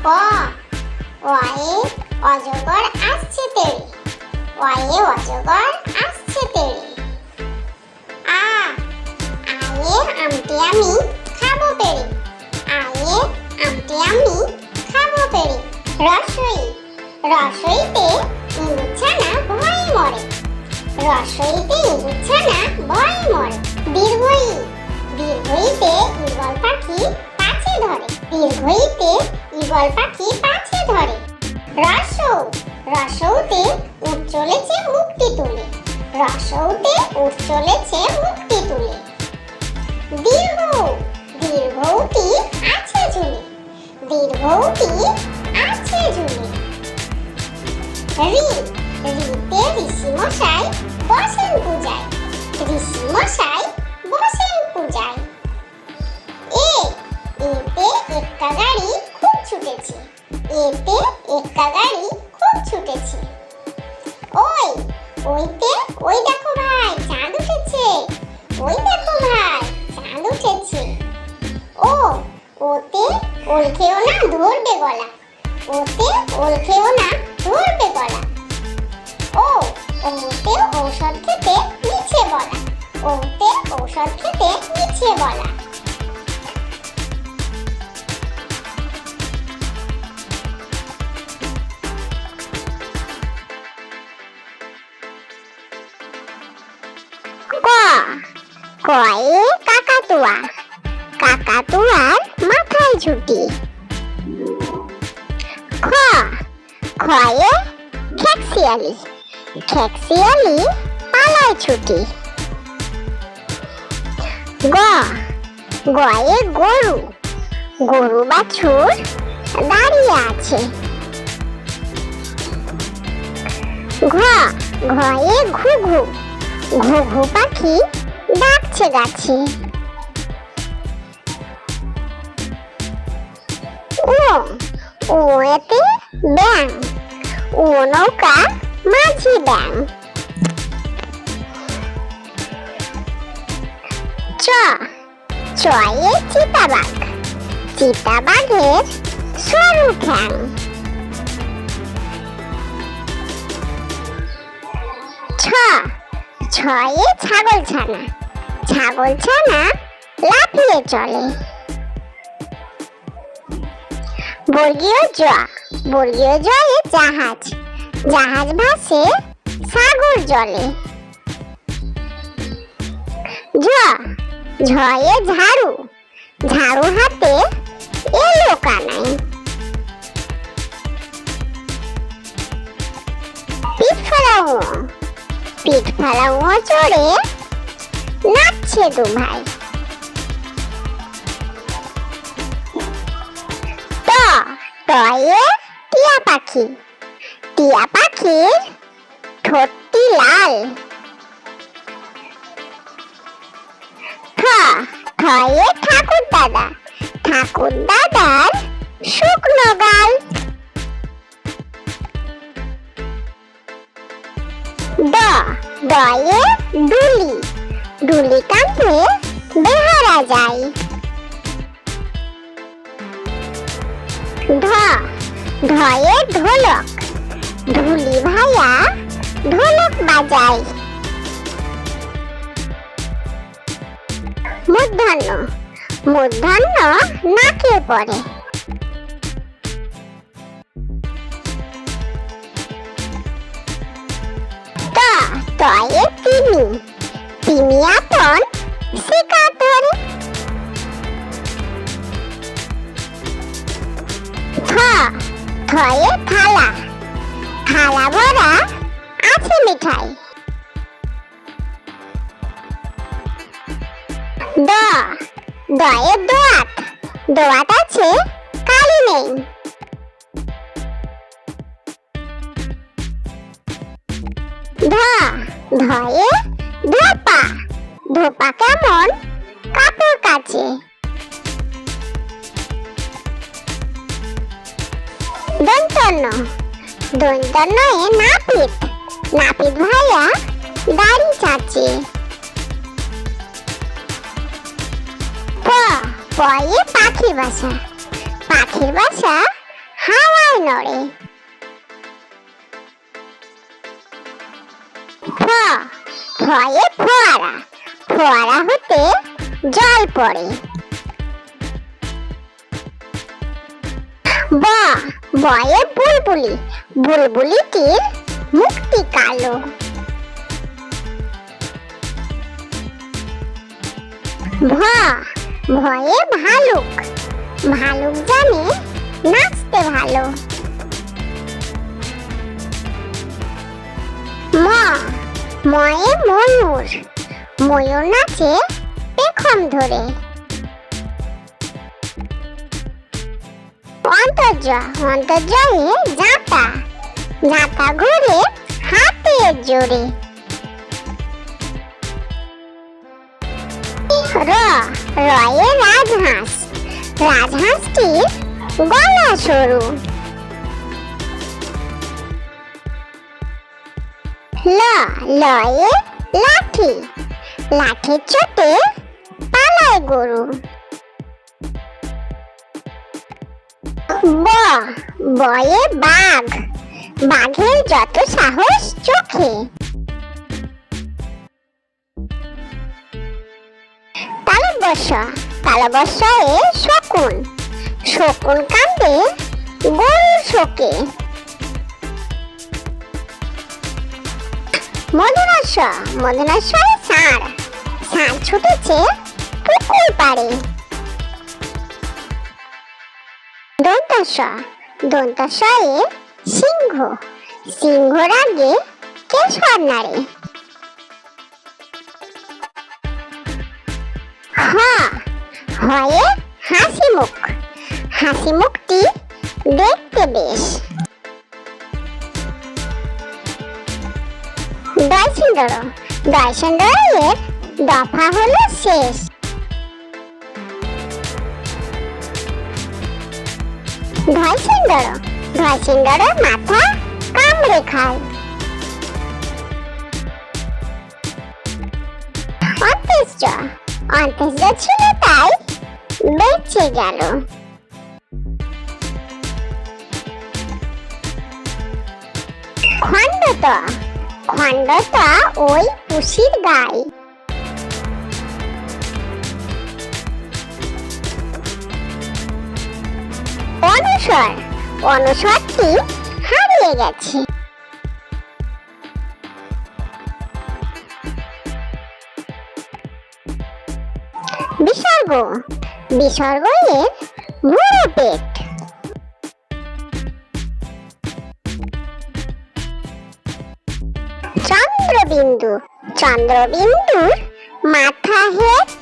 ক অয়ে অজগর আসছে তেড়ে অয়ে অজগর আসছে তেড়ে আ আয়ে আমটি আমি খাব পেড়ে আয়ে আমটি আমি খাব পেড়ে রসই রসইতে ইঁদুরছানা ভয়ে মরে রসইতে ইঁদুরছানা ভয়ে মরে দীর্ঘই দীর্ঘইতে ঈগল পাখি পাছে ধরে দীর্ঘইতে ঈগল পাখি পাছে ধরে। রসৌ রসৌতে উঠ চলেছে মুক্তি তুলে। উঠ চলেছে মুক্তি তুলে। আছে ঝুলে। আছে ঝুলে। ঋ ঋতে ঋষি মশাই বসেন পূজায়। ঋষি মশাই বসেন পূজায়। ওতে ওল খেও না, ধরবে গলা। ওতে ওল খেও না, ধরবে গলা। ও, ওতে ঔষধ খেতে মিছে বলা। ওতে ঔষধ খেতে মিছে বলা। কয়ে ঝুটি খ খয়ে খেকশিয়ালি খেকশিয়ালি পালায় ছুটি। গ গয়ে গরু। গরু বাছুর দাঁড়িয়ে আছে। ঘ ঘয়ে ঘুঘু। ঘুঘু পাখি ডাকছে গাছে। ও ওতে ব্যাং ও নৌকা মাঝি ব্যাং চ। চয়ে চিতাবাঘ। চিতাবাঘের সরু ঠ্যাং ছয়ে ছাগল ছানা ছাগল ছানা লাফিয়ে চলে। বর্গীয় জ বর্গীয় জয়ে জাহাজ জাহাজ ভাসে সাগর জলে। ঝ, ঝয়ে ঝাড়ু ঝাড়ু হাতে এলো কানাই। পিঠ ফেলাও পিঠ ফেলাও চড়ে নাচছে দু ভাই টয়ে টিয়া পাখি। টিয়া পাখির ঠোঁটটি লাল। ঠ ঠয়ে ঠাকুর দাদা। ঠাকুর দাদার শুকনো গাল। ড ডয়ে ডুলি ডুলি কাঁধে বেহারা যায়। ঢ ঢয়ে ঢোলক। ঢুলি ভাইয়া ঢোলক বাজায়। মূর্ধন্য মূর্ধন্য নাকে পড়ে। তয়ে তিমি। তিমি আপন শিকার থয়ে থালা। থালা ভরা আছে মিঠাই। দ। দয়ে দোয়াত। দোয়াত আছে কালি নেই। ধোপা। ধোপা কেমন? কাপড় কাচে। দন্তন্য এ নাপিত। নাপিত ভাইয়া দাড়ি পয়ে বাসা। পাখির বাসা হাওয়ায় নড়ে। ফয়ে ফোয়ারা। ফোয়ারা হতে জল পড়ে। ব বয়ে বুলবুলি বুলবুলিটির মুক্তি কালো। ভয়ে ভালুক ভালুক জানে নাচতে ভালো। ম, ময়ে ময়ূর ময়ূর নাচে পেখম ধরে। অন্তর্য অন্তর্জয়ে জাতা জাতা ঘুরে হাতের জোরে। র, রয়ে রাজহাঁস। রাজহাঁসটির গলা সরু। ল, লয়ে লাঠি। লাঠির চোটে পালায় গরু। ব, বয়ে বাঘ। বাঘের যত সাহস চোখে। তালবস্য তালবস্য এ শকুন। শকুন কান্দে গরুর শোকে। মধুরাস্য এ ষাঁড় ষাঁড় ছুটেছে পুকুর পাড়ে। দন্তাস্য এ সিংহ সিংহ রাগে কেশর নাড়ে হ, হয়ে হাসি মুখ হাসি মুখটি দেখতে বেশ। দয় সুন্দর দয় সুন্দর এর দফা হলো শেষ। সুন্দর ধয় মাথা কামড়ে খায়। অন্ত্যেষ্য অন্ত্যেষ্য ছিল তাই বেঁচে গেল। খণ্ডত খণ্ডত ওই পুষির গায়ে অনুসর অনুসরটি হারিয়ে গেছে। বিসর্গ। বিসর্গ এর বুড়ো পেট চন্দ্রবিন্দু। চন্দ্রবিন্দুর মাথা হেড